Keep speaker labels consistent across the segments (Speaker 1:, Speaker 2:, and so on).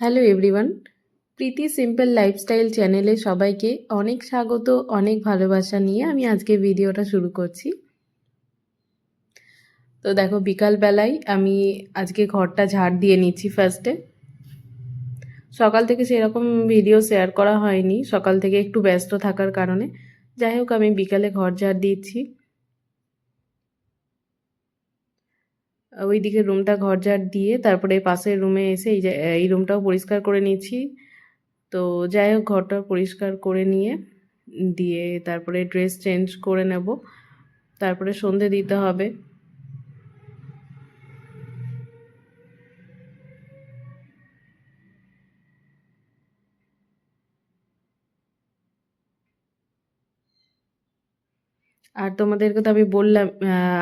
Speaker 1: Hello everyone, Preeti simple lifestyle চ্যানেলে সবাইকে অনেক স্বাগত, অনেক ভালোবাসা নিয়ে আমি আজকে ভিডিওটা শুরু করছি। তো দেখো, বিকালবেলায় আমি আজকে ঘরটা ঝাড় দিয়ে নিচ্ছি ফার্স্টে সকাল থেকে সেরকম ভিডিও শেয়ার করা হয়নি, সকাল থেকে একটু ব্যস্ত থাকার কারণে। যাই হোক, আমি বিকালে ঘর ঝাড় দিচ্ছি। ওইদিকে রুমটা ঘর ঝাড় দিয়ে তারপরে পাশের রুমে এসে এই এই রুমটাও পরিষ্কার করে নিয়েছি। তো যাই হোক, ঘরটা পরিষ্কার করে নিয়ে দিয়ে তারপরে ড্রেস চেঞ্জ করে নেব। তারপরে সন্ধে দিতে হবে। আর তোমাদেরকে তো আমি বললাম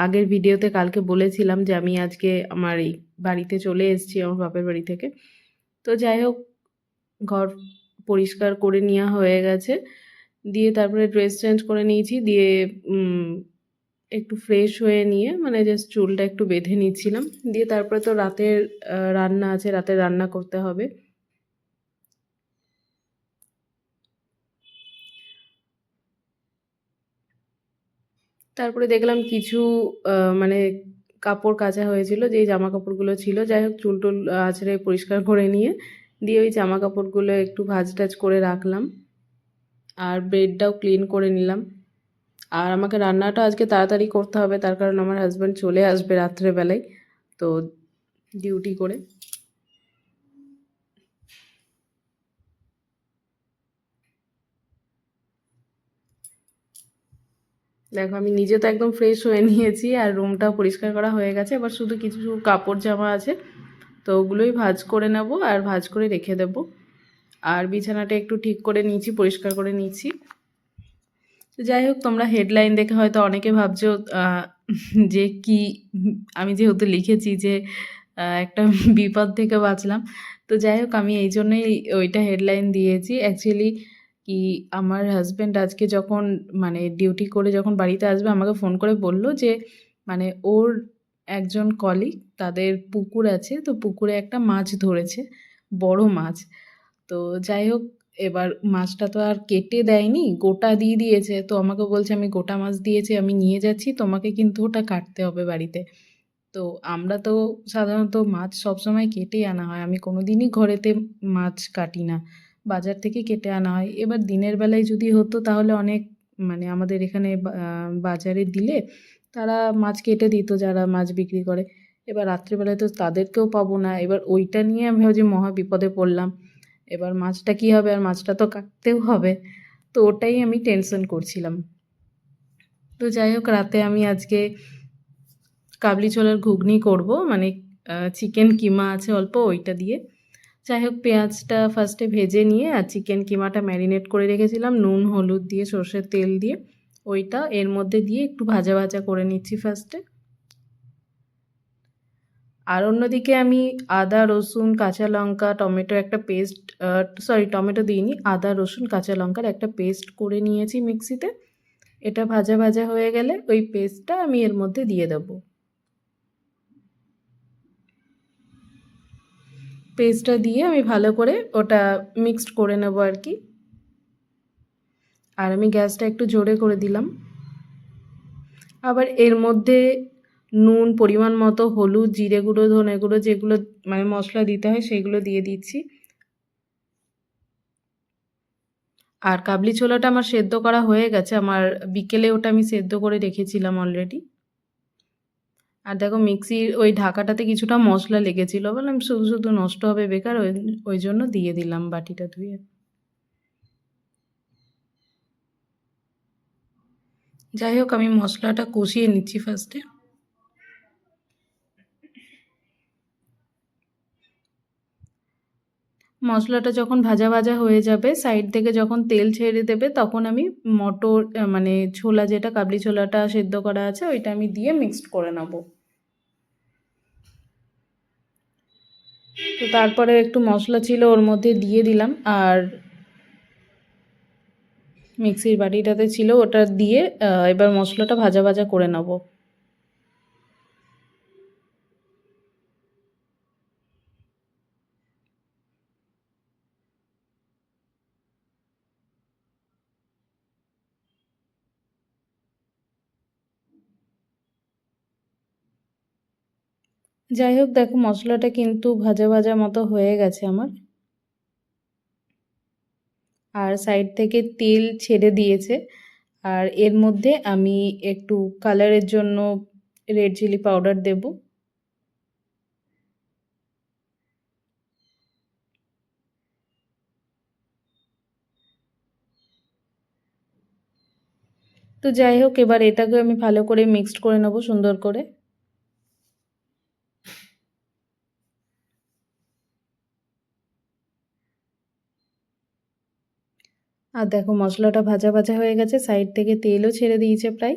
Speaker 1: আগের ভিডিওতে কালকে বলেছিলাম যে আমি আজকে আমার এই বাড়িতে চলে এসেছি, আমার বাপের বাড়ি থেকে। তো যাই হোক, ঘর পরিষ্কার করে নেওয়া হয়ে গেছে। দিয়ে তারপরে ড্রেস চেঞ্জ করে নিয়েছি। দিয়ে একটু ফ্রেশ হয়ে নিয়ে মানে জাস্ট চুলটা একটু বেঁধে নিচ্ছিলাম। দিয়ে তারপরে তো রাতের রান্না আছে রাতে রান্না করতে হবে। তারপরে দেখলাম কিছু মানে কাপড় কাচা হয়েছিল, যেই জামা কাপড়গুলো ছিল। যাই হোক, চুল টুল আছড়ে পরিষ্কার করে নিয়ে, দিয়ে ওই জামা কাপড়গুলো একটু ভাজ টাজ করে রাখলাম। আর বেডটাও ক্লিন করে নিলাম। আর আমাকে রান্নাটা আজকে তাড়াতাড়ি করতে হবে, তার কারণ আমার হাজব্যান্ড চলে আসবে রাত্রেবেলায়, তো ডিউটি করে। দেখো, আমি নিজে তো একদম ফ্রেশ হয়ে নিয়েছি আর রুমটা পরিষ্কার করা হয়ে গেছে। এবার শুধু কিছু কাপড় জামা আছে, তো ওগুলোই ভাজ করে নেব আর ভাজ করে রেখে দেব। আর বিছানাটা একটু ঠিক করে নিয়েছি, পরিষ্কার করে নিয়েছি। যাই হোক, তোমরা হেডলাইন দেখে হয়তো অনেকে ভাবছ যে কি, আমি যেহেতু লিখেছি যে একটা বিপদ থেকে বাঁচলাম। তো যাই হোক, আমি এই জন্যই ওইটা হেডলাইন দিয়েছি। অ্যাকচুয়ালি কি আমার হাজব্যান্ড আজকে যখন মানে ডিউটি করে যখন বাড়িতে আসবে আমাকে ফোন করে বলল যে মানে ওর একজন কলিগ তাদের পুকুর আছে, তো পুকুরে একটা মাছ ধরেছে, বড় মাছ। তো যাই হোক, এবার মাছটা তো আর কেটে দেয়নি, গোটা দিয়ে দিয়েছে। তো আমাকে বলছে, আমি গোটা মাছ দিয়েছি, আমি নিয়ে যাচ্ছি, তোমাকে কিন্তু ওটা কাটতে হবে বাড়িতে। তো আমরা তো সাধারণত মাছ সবসময় কেটেই আনা হয়, আমি কোনো দিনই ঘরেতে মাছ কাটি না। বাজার থেকে কেটে আনা হয়। এবার দিনের বেলায় যদি হতো তাহলে অনেক মানে আমাদের এখানে বাজারে দিলে তারা মাছ কেটে দিত যারা মাছ বিক্রি করে। এবার রাত্রিবেলায় তো তাদেরকেও পাবো না। এবার ওইটা নিয়ে আমি ভাবছি মহা বিপদে পড়লাম। এবার মাছটা কী হবে আর মাছটা তো কাটতেও হবে। তো ওটাই আমি টেনশন করছিলাম। তো যাই হোক, রাতে আমি আজকে কাবলি ছোলার ঘুগনি করব। মানে চিকেন কিমা আছে অল্প, ওইটা দিয়ে। যাই হোক, পেঁয়াজটা ফার্স্টে ভেজে নিয়ে আর চিকেন কিমাটা ম্যারিনেট করে রেখেছিলাম, নুন, হলুদ দিয়ে, সর্ষের তেল দিয়ে, ওইটা এর মধ্যে দিয়ে একটু ভাজা ভাজা করে নিচ্ছি ফার্স্টে আর অন্যদিকে আমি আদা, রসুন, কাঁচা লঙ্কা, টমেটো একটা পেস্ট সরি টমেটো দিইনি, আদা, রসুন, কাঁচা লঙ্কার একটা পেস্ট করে নিয়েছি মিক্সিতে এটা ভাজা ভাজা হয়ে গেলে ওই পেস্টটা আমি এর মধ্যে দিয়ে দেবো। পেস্টটা দিয়ে আমি ভালো করে ওটা মিক্সড করে নেব আর কি। আর আমি গ্যাসটা একটু জোরে করে দিলাম। আবার এর মধ্যে নুন, পরিমাণ মতো হলুদ, জিরে গুঁড়ো, ধনে গুঁড়ো যেগুলো মানে মশলা দিতে হয় সেগুলো দিয়ে দিচ্ছি। আর কাবলি ছোলাটা আমার সেদ্ধ করা হয়ে গেছে, আমার বিকেলে ওটা আমি সেদ্ধ করে রেখেছিলাম অলরেডি আর দেখো মিক্সির ওই ঢাকাটাতে কিছুটা মশলা লেগেছিল। বললাম, শুধু শুধু নষ্ট হবে বেকার, ওই ওই জন্য দিয়ে দিলাম বাটিটা ধুয়ে। যাই হোক, আমি মশলাটা কষিয়ে নিচ্ছি ফার্স্টে মশলাটা যখন ভাজা ভাজা হয়ে যাবে সাইড থেকে যখন তেল ছেড়ে দেবে, তখন আমি মটর মানে ছোলা যেটা, কাবলি ছোলাটা সেদ্ধ করা আছে, ওইটা আমি দিয়ে মিক্সড করে নেব। তো তারপরে একটু মশলা ছিল ওর মধ্যে দিয়ে দিলাম। আর মিক্সির বাটিটাতে ছিল ওটা দিয়ে এবার মশলাটা ভাজা ভাজা করে নেব। যাই হোক, দেখো, মশলাটা কিন্তু ভাজা ভাজা মতো হয়ে গেছে আমার। আর সাইড থেকে তেল ছেড়ে দিয়েছে। আর এর মধ্যে আমি একটু কালারের জন্য রেড চিলি পাউডার দেব। তো যাই হোক, এবার এটাকে আমি ভালো করে মিক্সড করে নেব সুন্দর করে। আর দেখো মশলাটা ভাজা ভাজা হয়ে গেছে সাইড থেকে তেলও ছেড়ে দিয়েছে প্রায়।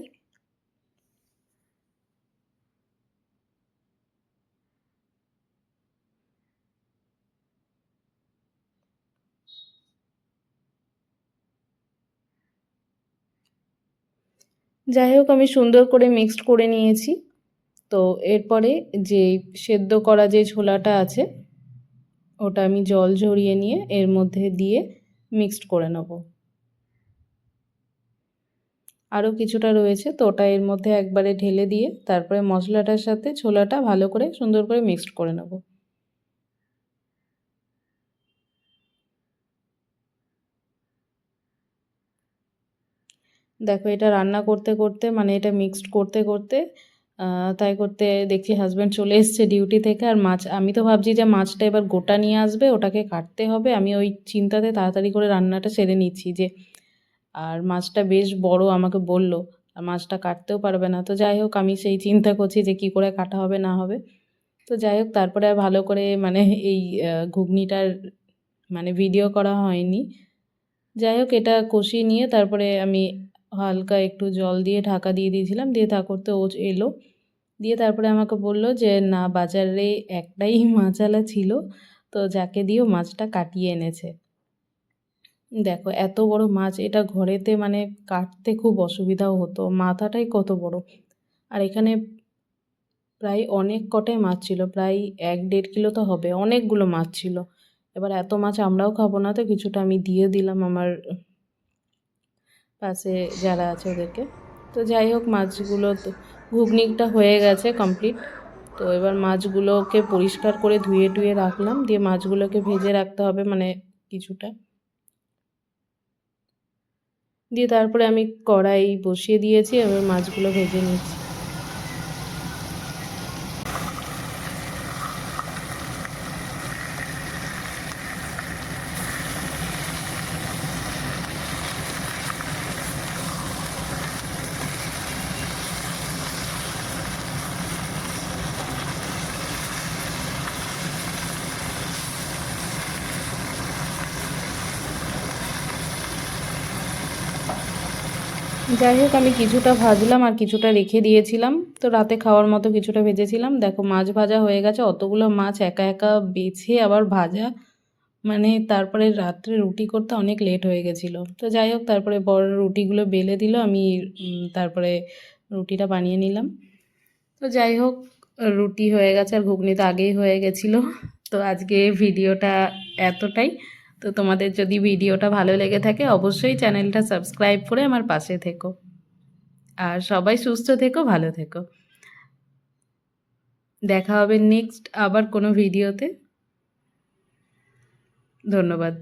Speaker 1: যাই হোক, আমি সুন্দর করে মিক্সড করে নিয়েছি। তো এরপরে যে সেদ্ধ করা যে ছোলাটা আছে, ওটা আমি জল ঝরিয়ে নিয়ে এর মধ্যে দিয়ে মিক্সড করে নেব। আরও কিছুটা রয়েছে তো ওটা এর মধ্যে একবারে ঢেলে দিয়ে তারপরে মশলাটার সাথে ছোলাটা ভালো করে সুন্দর করে মিক্সড করে নেব। দেখো এটা রান্না করতে করতে মানে এটা মিক্সড করতে করতে তাই করতে দেখছি হাজব্যান্ড চলে এসছে ডিউটি থেকে আর মাছ, আমি তো ভাবছি যে মাছটা এবার গোটা নিয়ে আসবে, ওটাকে কাটতে হবে। আমি ওই চিন্তাতে তাড়াতাড়ি করে রান্নাটা সেরে নিচ্ছি যে, আর মাছটা বেশ বড় আমাকে বলল, আর মাছটা কাটতেও পারবে না। তো যাই হোক, আমি সেই চিন্তা করছি যে কি করে কাটা হবে, না হবে। তো যাই হোক, তারপরে ভালো করে মানে এই ঘুগনিটার মানে ভিডিও করা হয়নি। যাই হোক, এটা কষিয়ে নিয়ে তারপরে আমি হালকা একটু জল দিয়ে ঢাকা দিয়ে দিয়েছিলাম, দিয়ে তা করতে ও এলো। দিয়ে তারপরে আমাকে বলল যে, না, বাজারে একটাই মাছালা ছিল, তো যাকে দিয়েও মাছটা কাটিয়ে এনেছে। দেখো, এত বড় মাছ, এটা ঘরেতে মানে কাটতে খুব অসুবিধাও হতো, মাথাটাই কত বড়। আর এখানে প্রায় অনেক কটাই মাছ ছিল, প্রায় এক দেড় কিলো তো হবে, অনেকগুলো মাছ ছিল। এবার এত মাছ আমরাও খাব না তো, কিছুটা আমি দিয়ে দিলাম আমার পাশে যারা আছে ওদেরকে। তো যাই হোক, মাছগুলো ঘুগনিটা হয়ে গেছে কমপ্লিট তো এবার মাছগুলোকে পরিষ্কার করে ধুয়ে টুয়ে রাখলাম। দিয়ে মাছগুলোকে ভেজে রাখতে হবে মানে কিছুটা। দিয়ে তারপরে আমি কড়াই বসিয়ে দিয়েছি, এবার মাছগুলো ভেজে নিচ্ছি। যাই হোক, আমি কিছুটা ভাজলাম আর কিছুটা রেখে দিয়েছিলাম। তো রাতে খাওয়ার মতো কিছুটা ভেজেছিলাম। দেখো, মাছ ভাজা হয়ে গেছে। অতগুলো মাছ একা একা বেছে আবার ভাজা। মানে তারপরে রাত্রে রুটি করতে অনেক লেট হয়ে গেছিল। তো যাই হোক, তারপরে বড় রুটিগুলো বেলে দিল। আমি তারপরে রুটিটা বানিয়ে নিলাম। তো যাই হোক, রুটি হয়ে গেছে আর ঘুগনি তো আগেই হয়ে গেছিল। তো আজকে ভিডিওটা এতটাই। তো তোমাদের যদি ভিডিওটা ভালো লেগে থাকে, অবশ্যই চ্যানেলটা সাবস্ক্রাইব করে আমার পাশে থেকো। আর সবাই সুস্থ থেকো, ভালো থেকো। দেখা হবে নেক্সট আবার কোনো ভিডিওতে। ধন্যবাদ।